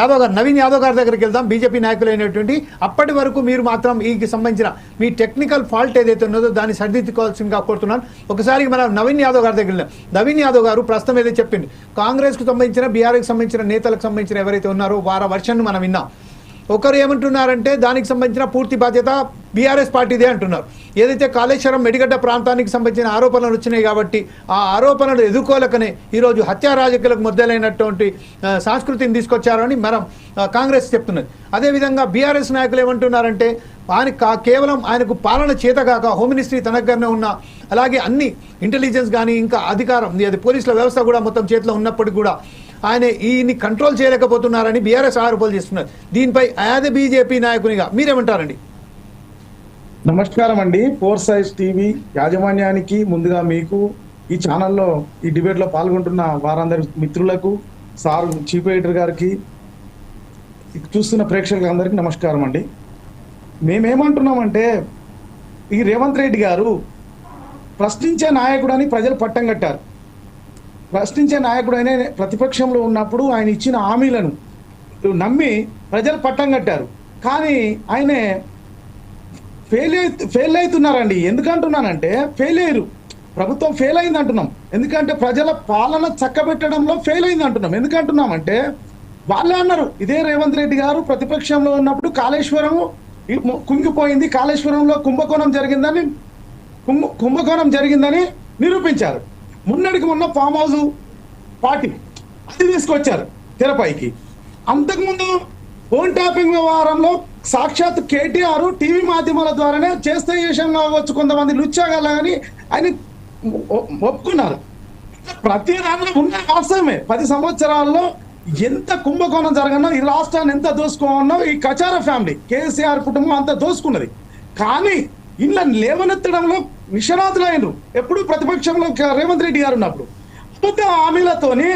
యాదవ్ గారు నవీన్ యాదవ్ గారి దగ్గరికి వెళ్దాం. బీజేపీ నాయకులు అయినటువంటి అప్పటి వరకు మీరు మాత్రం ఈకి సంబంధించిన మీ టెక్నికల్ ఫాల్ట్ ఏదైతే ఉన్నదో దాన్ని సరిదిద్దుకోవాల్సిందిగా కోరుతున్నాను. ఒకసారి మనం నవీన్ యాదవ్ గారి దగ్గర వెళ్దాం. నవీన్ యాదవ్ గారు ప్రస్తుతం ఏదైతే చెప్పింది. కాంగ్రెస్కు సంబంధించిన బీఆర్కి సంబంధించిన నేతలకు సంబంధించిన ఎవరైతే ఉన్నారో వార వర్షన్ను మనం విన్నాం. ఒకరు ఏమంటున్నారంటే దానికి సంబంధించిన పూర్తి బాధ్యత బీఆర్ఎస్ పార్టీదే అంటున్నారు. ఏదైతే కాళేశ్వరం మెడిగడ్డ ప్రాంతానికి సంబంధించిన ఆరోపణలు వచ్చినాయి కాబట్టి ఆ ఆరోపణలు ఎదుర్కోలేకనే ఈరోజు హత్యా రాజకీయాలకు మొదలైనటువంటి సంస్కృతిని తీసుకొచ్చారని మనం కాంగ్రెస్ చెప్తున్నది. అదేవిధంగా బీఆర్ఎస్ నాయకులు ఏమంటున్నారంటే ఆయన కేవలం ఆయనకు పాలన చేతగాక హోమ్ మినిస్ట్రీ తన దగ్గరనే ఉన్న అలాగే అన్ని ఇంటెలిజెన్స్ కానీ ఇంకా అధికారం అది పోలీసుల వ్యవస్థ కూడా మొత్తం చేతిలో ఉన్నప్పటికీ కూడా ఆయన ఈయన్ని కంట్రోల్ చేయలేకపోతున్నారని బీఆర్ఎస్ ఆరోపణలు చేస్తున్నారు. దీనిపై యాద బీజేపీ నాయకునిగా మీరేమంటారండి? నమస్కారం అండి. ఫోర్ సైజ్ టీవీ యాజమాన్యానికి ముందుగా మీకు ఈ ఛానల్లో ఈ డిబేట్లో పాల్గొంటున్న వారందరి మిత్రులకు సార్ చీఫ్ ఎడిటర్ గారికి చూస్తున్న ప్రేక్షకులందరికీ నమస్కారం అండి. మేమేమంటున్నామంటే ఈ రేవంత్ రెడ్డి గారు ప్రశ్నించే నాయకుడని ప్రజలు పట్టం కట్టారు. ప్రశ్నించే నాయకుడైన ప్రతిపక్షంలో ఉన్నప్పుడు ఆయన ఇచ్చిన హామీలను నమ్మి ప్రజలు పట్టం కట్టారు. కానీ ఆయనే ఫెయిల్ ఫెయిల్ అవుతున్నారండి. ఎందుకంటున్నానంటే ఫెయిల్ అయ్యారు. ప్రభుత్వం ఫెయిల్ అయింది అంటున్నాం. ఎందుకంటే ప్రజల పాలన చక్కబెట్టడంలో ఫెయిల్ అయింది అంటున్నాం. ఎందుకంటున్నామంటే వాళ్ళే అన్నారు. ఇదే రేవంత్ రెడ్డి గారు ప్రతిపక్షంలో ఉన్నప్పుడు కాళేశ్వరం కుంగిపోయింది. కాళేశ్వరంలో కుంభకోణం జరిగిందని కుంభ కుంభకోణం జరిగిందని నిరూపించారు. మున్నడికి ఉన్న ఫామ్ హౌస్ పార్టీ అది తీసుకొచ్చారు తెరపైకి. అంతకుముందు ఫోన్ ట్యాపింగ్ వ్యవహారంలో సాక్షాత్ కేటీఆర్ టీవీ మాధ్యమాల ద్వారానే చేస్తే విషయం కావచ్చు కొంతమంది లుచ్చాగల అని ఆయన ఒప్పుకున్నారు. ప్రతి దానిలో ఉన్న వాస్తవమే పది సంవత్సరాల్లో ఎంత కుంభకోణం జరగనో ఈ రాష్ట్రాన్ని ఎంత దోసుకోనో ఈ కచార ఫ్యామిలీ కేసీఆర్ కుటుంబం అంత దోసుకున్నది. కానీ ఇలా లేవనెత్తడంలో నిషనాథులైనరు. ఎప్పుడు ప్రతిపక్షంలో రేవంత్ రెడ్డి గారు ఉన్నప్పుడు. అబద్ధ హామీలతోని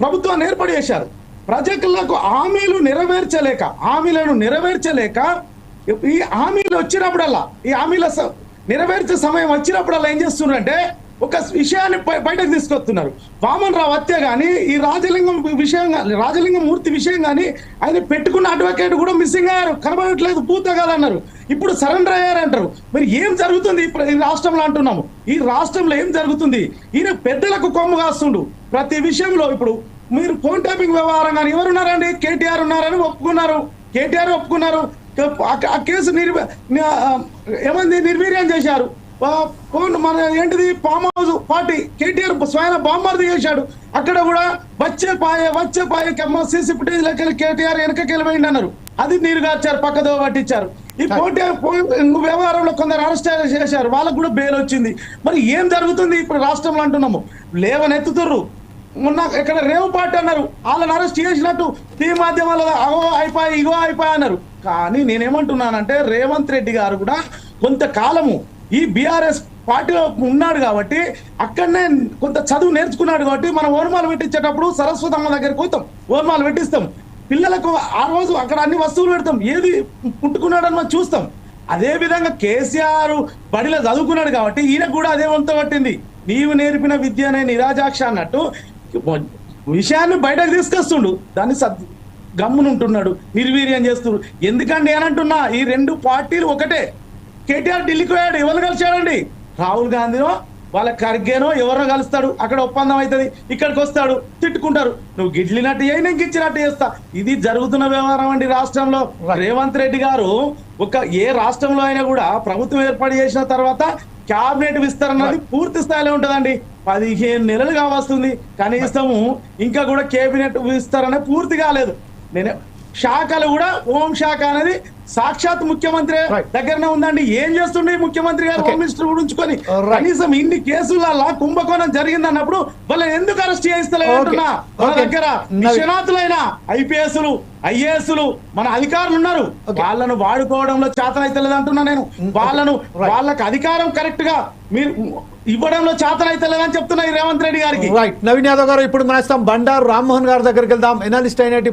ప్రభుత్వాన్ని ఏర్పాటు చేశారు. ప్రజలకు హామీలు నెరవేర్చలేక హామీలను నెరవేర్చలేక ఈ హామీలు వచ్చినప్పుడల్లా ఈ హామీల స- నెరవేర్చే సమయం వచ్చినప్పుడల్లా ఏం చేస్తున్నారంటే ఒక విషయాన్ని బయటకు తీసుకొస్తున్నారు. వామన్ రావు హత్య కానీ ఈ రాజలింగం విషయం రాజలింగం మూర్తి విషయం కానీ ఆయన పెట్టుకున్న అడ్వకేట్ కూడా మిస్సింగ్ అయ్యారు కనబడట్లేదు పూత కాదన్నారు ఇప్పుడు సరెండర్ అయ్యారంటారు. మరి ఏం జరుగుతుంది ఈ రాష్ట్రంలో అంటున్నాము? ఈ రాష్ట్రంలో ఏం జరుగుతుంది? ఈయన పెద్దలకు కొమ్ము కాస్తుండు. ప్రతి విషయంలో ఇప్పుడు మీరు ఫోన్ ట్యాపింగ్ వ్యవహారం కానీ ఎవరున్నారండి? కేటీఆర్ ఉన్నారని ఒప్పుకున్నారు. కేటీఆర్ ఒప్పుకున్నారు. ఆ- కేసు నిర్వ ఏమైంది? నిర్వీర్యం చేశారు. ఫోన్ మన ఏంటిది? Farm house party. కేటీఆర్ స్వయం బాంబార్ది చేశాడు. అక్కడ కూడా వచ్చే పాయ వచ్చే పాయ సీసీ ఫుటేజ్ లెక్కలు కేటీఆర్ వెనకకి వెళ్ళిపోయింది అన్నారు అది నీరు గార్చారు పక్కదో పట్టించారు. ఈ పోటీ వ్యవహారంలో కొందరు అరెస్ట్ చేశారు. వాళ్ళకు కూడా బెయిల్ వచ్చింది. మరి ఏం జరుగుతుంది? ఇప్పుడు రాష్ట్రంలో అంటున్నాము. లేవనెత్తుతుర్రు. మొన్న ఇక్కడ రేవు పార్టీ అన్నారు. వాళ్ళని అరెస్ట్ చేసినట్టు ఈ మాధ్యమాల అగో అయిపోయి ఇగో అయిపోయి అన్నారు. కానీ నేనేమంటున్నానంటే రేవంత్ రెడ్డి గారు కూడా కొంతకాలము ఈ బీఆర్ఎస్ పార్టీలో ఉన్నాడు కాబట్టి అక్కడనే కొంత చదువు నేర్చుకున్నాడు కాబట్టి మనం ఓర్మాలు పెట్టించేటప్పుడు సరస్వతమ్మ దగ్గరికి పోతాం. ఓర్మాలు పెట్టిస్తాం. పిల్లలకు ఆ రోజు అక్కడ అన్ని వస్తువులు పెడతాం. ఏది పుట్టుకున్నాడని మనం చూస్తాం. అదే విధంగా కేసీఆర్ బడిలో చదువుకున్నాడు కాబట్టి ఈయన కూడా అదే వంత పట్టింది. నీవు నేర్పిన విద్యనే నిరాజాక్ష అన్నట్టు విషయాన్ని బయటకు తీసుకొస్తుండు. దాన్ని సద్ గమ్మునుంటున్నాడు. నిర్వీర్యం చేస్తున్నాడు ఎందుకండి అని అంటున్నా ఈ రెండు పార్టీలు ఒకటే. కేటీఆర్ ఢిల్లీకి పోయాడు ఎవరు కలిశాడండి? రాహుల్ గాంధీనో వాళ్ళ ఖర్గేనో ఎవరినో కలుస్తాడు. అక్కడ ఒప్పందం అవుతుంది ఇక్కడికి వస్తాడు తిట్టుకుంటారు. నువ్వు గిడ్లినట్టు చేయి నేను గిచ్చినట్టు చేస్తా. ఇది జరుగుతున్న వ్యవహారం అండి రాష్ట్రంలో. రేవంత్ రెడ్డి గారు ఒక ఏ రాష్ట్రంలో అయినా కూడా ప్రభుత్వం ఏర్పాటు చేసిన తర్వాత క్యాబినెట్ విస్తరణది పూర్తి స్థాయిలో ఉంటుందండి. పదిహేను నెలలు కావస్తుంది కనీసము ఇంకా కూడా కేబినెట్ విస్తరణ పూర్తి కాలేదు. నేను శాఖలు కూడా హోం శాఖ అనేది సాక్షాత్ ముఖ్యమంత్రి. దగ్గరనే ఉందండి ఏం చేస్తుండే ముఖ్యమంత్రి గారు. Home minister Right. కనీసం ఇన్ని కేసులలో కుంభకోణం జరిగింది అన్నప్పుడు వాళ్ళని ఎందుకు అరెస్ట్ చేయిస్తలేదు Okay. అంటున్నా మన. దగ్గర నిష్ణాతులైన ఐపీఎస్లు ఐఏఎస్లు మన అధికారులు ఉన్నారు. వాళ్ళను వాడుకోవడంలో చేతనైతలేదు అంటున్నా నేను వాళ్ళను Right. వాళ్ళకి అధికారం కరెక్ట్గా మీరు ఇవ్వడంలో చేతనైతలేదని చెప్తున్నా రేవంత్ రెడ్డి గారికి రైట్ నవీన్ యాదవ్ గారు ఇప్పుడు మనం బండారు రామ్మోహన్ గారి దగ్గరికి వెళ్దాం ఎనాలిస్ట్ అయినట్టు